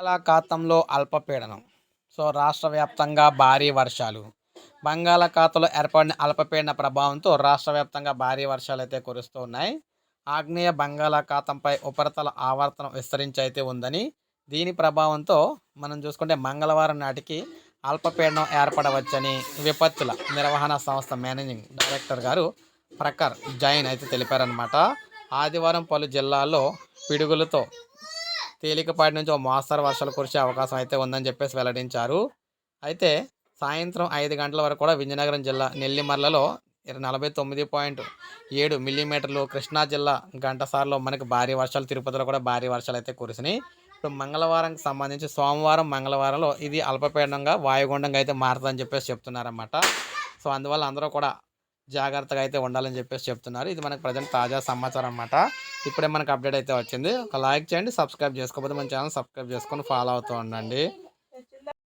బంగాళాఖాతంలో అల్పపీడనం. సో రాష్ట్ర వ్యాప్తంగా భారీ వర్షాలు. బంగాళాఖాతంలో ఏర్పడిన అల్పపీడన ప్రభావంతో రాష్ట్ర వ్యాప్తంగా భారీ వర్షాలు అయితే కురుస్తూ ఉన్నాయి. ఆగ్నేయ బంగాళాఖాతంపై ఉపరితల ఆవర్తనం విస్తరించి అయితే ఉందని దీని ప్రభావంతో మనం చూసుకుంటే మంగళవారం నాటికి అల్పపీడనం ఏర్పడవచ్చని విపత్తుల నిర్వహణ సంస్థ మేనేజింగ్ డైరెక్టర్ గారు ప్రఖర్ జైన్ అయితే తెలిపారనమాట ఆదివారం పలు జిల్లాల్లో పిడుగులతో తేలికపాటి నుంచి ఒక మోస్తరు వర్షాలు కురిసే అవకాశం అయితే ఉందని చెప్పేసి వెల్లడించారు. అయితే సాయంత్రం ఐదు గంటల వరకు కూడా విజయనగరం జిల్లా నెల్లిమర్లలో నలభై తొమ్మిది పాయింట్ ఏడు మిల్లీమీటర్లు కృష్ణా జిల్లా గంటసార్లో మనకి భారీ వర్షాలు తిరుపతిలో కూడా భారీ వర్షాలు అయితే కురిసినాయి. ఇప్పుడు మంగళవారంకి సంబంధించి సోమవారం మంగళవారంలో ఇది అల్పపీడనంగా వాయుగుండంగా అయితే మారుతుందని చెప్పేసి చెప్తున్నారన్నమాట. సో అందువల్ల అందరూ కూడా జాగ్రత్తగా అయితే ఉండాలని చెప్పేసి చెప్తున్నారు. ఇది మనకు ప్రజెంట్ తాజా సమాచారం అన్నమాట. ఇప్పుడే మనకు అప్డేట్ అయితే వచ్చింది. ఒక లైక్ చేయండి సబ్స్క్రైబ్ చేసుకోకపోతే మన ఛానల్ సబ్స్క్రైబ్ చేసుకొని ఫాలో అవుతూ ఉండండి.